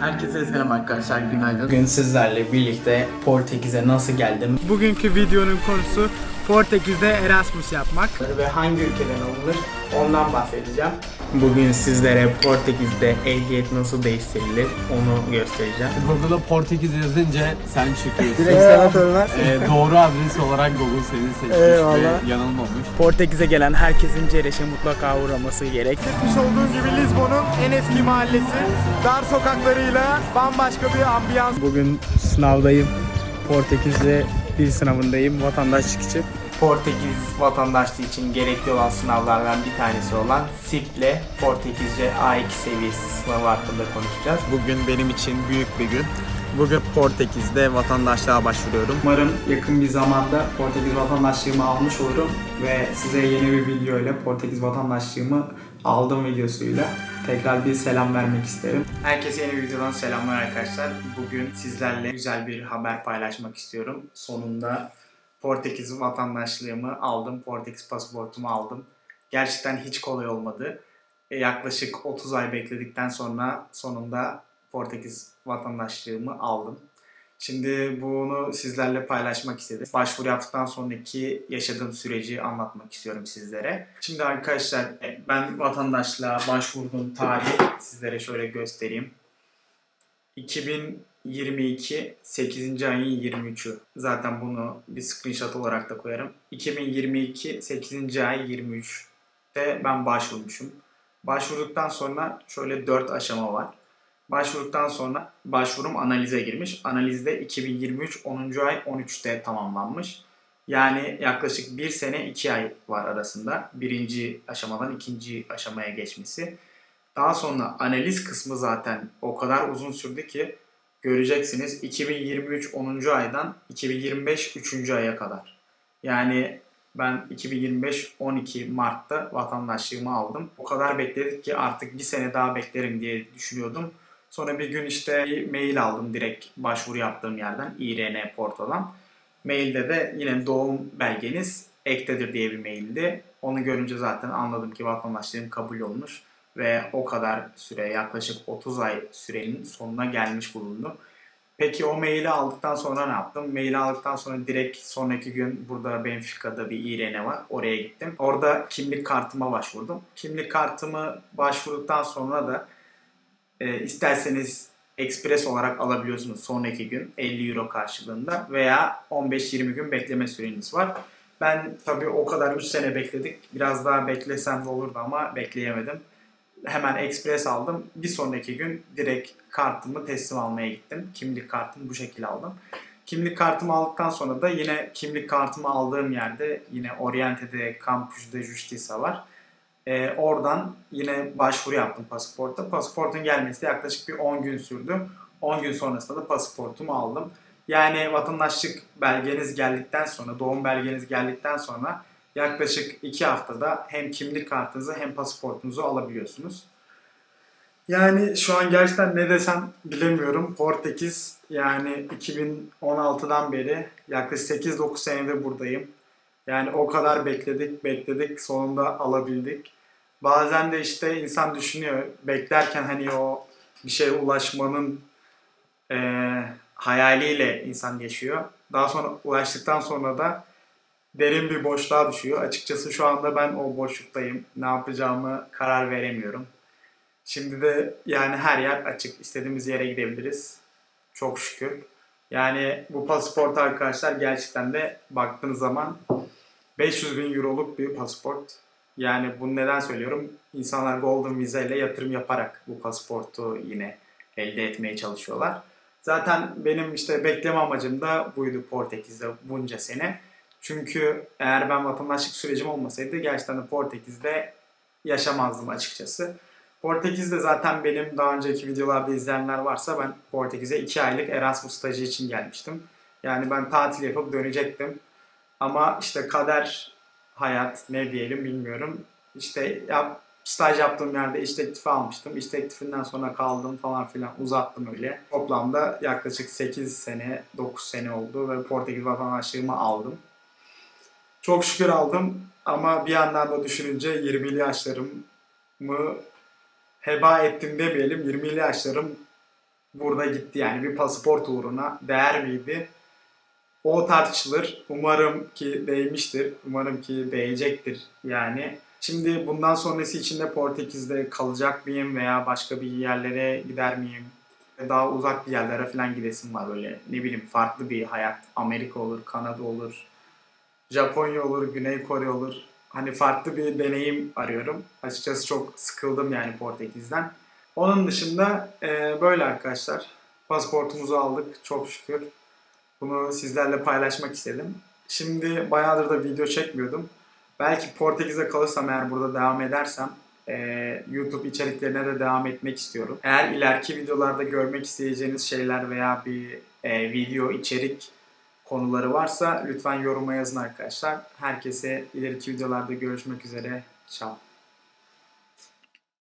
Herkese selam arkadaşlar, günaydın. Bugün sizlerle birlikte Portekiz'e nasıl geldim Bugünkü videonun konusu Portekiz'de Erasmus yapmak. ve hangi ülkeden alınır ondan bahsedeceğim. Bugün sizlere Portekiz'de ehliyet nasıl değiştirilir onu göstereceğim. Google'a Portekiz yazınca sen çıkıyorsun. sana sormaz. Ee, doğru adres olarak Google seni seçmiş Eyvallah. ve yanılmamış. Portekiz'e gelen herkesin Cereş'e mutlaka uğraması gerek. Gitmiş olduğun gibi Lizbon'un en eski mahallesi. Dar sokaklarıyla bambaşka bir ambiyans. Bugün sınavdayım. Portekiz'de dil sınavındayım vatandaşlık için. Portekiz vatandaşlığı için gerekli olan sınavlardan bir tanesi olan SIP'le Portekizce A2 seviyesi sınavı hakkında konuşacağız. Bugün benim için büyük bir gün. Bugün Portekiz'de vatandaşlığa başvuruyorum. Umarım yakın bir zamanda Portekiz vatandaşlığımı almış olurum ve size yeni bir video ile Portekiz vatandaşlığımı aldım videosuyla tekrar bir selam vermek isterim. Herkese yeni videodan selamlar arkadaşlar. Bugün sizlerle güzel bir haber paylaşmak istiyorum. Sonunda Portekiz vatandaşlığımı aldım, Portekiz pasaportumu aldım. Gerçekten hiç kolay olmadı. E, Yaklaşık 30 ay bekledikten sonra sonunda Portekiz vatandaşlığımı aldım. Şimdi bunu sizlerle paylaşmak istedim. Başvuru yaptıktan sonraki yaşadığım süreci anlatmak istiyorum sizlere. Şimdi arkadaşlar e, ben vatandaşlığa başvurduğum tarihi sizlere şöyle göstereyim. 2022 8. ayın 23'ü. Zaten bunu bir screenshot olarak da koyarım. 2022 8. ay 23'te ben başvurmuşum. Başvurduktan sonra şöyle 4 aşama var. Başvurduktan sonra başvurum analize girmiş. Analizde 2023 10. ay 13'te tamamlanmış. Yani yaklaşık bir sene 2 ay var arasında. Birinci aşamadan ikinci aşamaya geçmesi. Daha sonra analiz kısmı zaten o kadar uzun sürdü ki göreceksiniz 2023 10. aydan 2025 3. aya kadar. Yani ben 2025 12 Mart'ta vatandaşlığımı aldım. O kadar bekledik ki artık bir sene daha beklerim diye düşünüyordum. Sonra bir gün işte bir mail aldım direkt başvuru yaptığım yerden İRN portaldan. Mailde de yine doğum belgeniz ektedir diye bir maildi. Onu görünce zaten anladım ki vatandaşlığım kabul olmuş ve o kadar süre yaklaşık 30 ay sürenin sonuna gelmiş bulundum. Peki o maili aldıktan sonra ne yaptım? Maili aldıktan sonra direkt sonraki gün burada Benfica'da bir İRN var. Oraya gittim. Orada kimlik kartıma başvurdum. Kimlik kartımı başvurduktan sonra da e, isterseniz ekspres olarak alabiliyorsunuz sonraki gün 50 euro karşılığında veya 15-20 gün bekleme süreniz var. Ben tabii o kadar 3 sene bekledik. Biraz daha beklesem de olurdu ama bekleyemedim. Hemen ekspres aldım. Bir sonraki gün direkt kartımı teslim almaya gittim. Kimlik kartımı bu şekilde aldım. Kimlik kartımı aldıktan sonra da yine kimlik kartımı aldığım yerde yine Oriente'de Campus de Justiça var. Ee, oradan yine başvuru yaptım pasaporta. Pasaportun gelmesi de yaklaşık bir 10 gün sürdü. 10 gün sonrasında da pasaportumu aldım. Yani vatandaşlık belgeniz geldikten sonra, doğum belgeniz geldikten sonra yaklaşık 2 haftada hem kimlik kartınızı hem pasaportunuzu alabiliyorsunuz. Yani şu an gerçekten ne desem bilemiyorum. Portekiz yani 2016'dan beri yaklaşık 8-9 senedir buradayım. Yani o kadar bekledik, bekledik, sonunda alabildik. Bazen de işte insan düşünüyor, beklerken hani o bir şeye ulaşmanın eee, hayaliyle insan yaşıyor. Daha sonra ulaştıktan sonra da derin bir boşluğa düşüyor. Açıkçası şu anda ben o boşluktayım. Ne yapacağımı karar veremiyorum. Şimdi de yani her yer açık. İstediğimiz yere gidebiliriz. Çok şükür. Yani bu pasaport arkadaşlar gerçekten de baktığınız zaman 500 bin euroluk bir pasaport. Yani bunu neden söylüyorum? İnsanlar Golden Visa ile yatırım yaparak bu pasaportu yine elde etmeye çalışıyorlar. Zaten benim işte bekleme amacım da buydu Portekiz'de bunca sene. Çünkü eğer ben vatandaşlık sürecim olmasaydı gerçekten de Portekiz'de yaşamazdım açıkçası. Portekiz'de zaten benim daha önceki videolarda izleyenler varsa ben Portekiz'e 2 aylık Erasmus stajı için gelmiştim. Yani ben tatil yapıp dönecektim. Ama işte kader, hayat ne diyelim bilmiyorum. İşte yap, staj yaptığım yerde iş teklifi almıştım. İş teklifinden sonra kaldım falan filan uzattım öyle. Toplamda yaklaşık 8 sene, 9 sene oldu ve Portekiz vatandaşlığımı aldım. Çok şükür aldım ama bir yandan da düşününce 20'li yaşlarımı heba ettim demeyelim. 20'li yaşlarım burada gitti yani bir pasaport uğruna değer miydi? O tartışılır. Umarım ki değmiştir. Umarım ki değecektir yani. Şimdi bundan sonrası için de Portekiz'de kalacak mıyım veya başka bir yerlere gider miyim? Daha uzak bir yerlere falan gidesim var böyle ne bileyim farklı bir hayat. Amerika olur, Kanada olur, Japonya olur, Güney Kore olur. Hani farklı bir deneyim arıyorum. Açıkçası çok sıkıldım yani Portekiz'den. Onun dışında e, böyle arkadaşlar. Pasaportumuzu aldık çok şükür. Bunu sizlerle paylaşmak istedim. Şimdi bayağıdır da video çekmiyordum. Belki Portekiz'e kalırsam eğer burada devam edersem e, YouTube içeriklerine de devam etmek istiyorum. Eğer ileriki videolarda görmek isteyeceğiniz şeyler veya bir e, video içerik konuları varsa lütfen yoruma yazın arkadaşlar. Herkese ileriki videolarda görüşmek üzere. Ciao.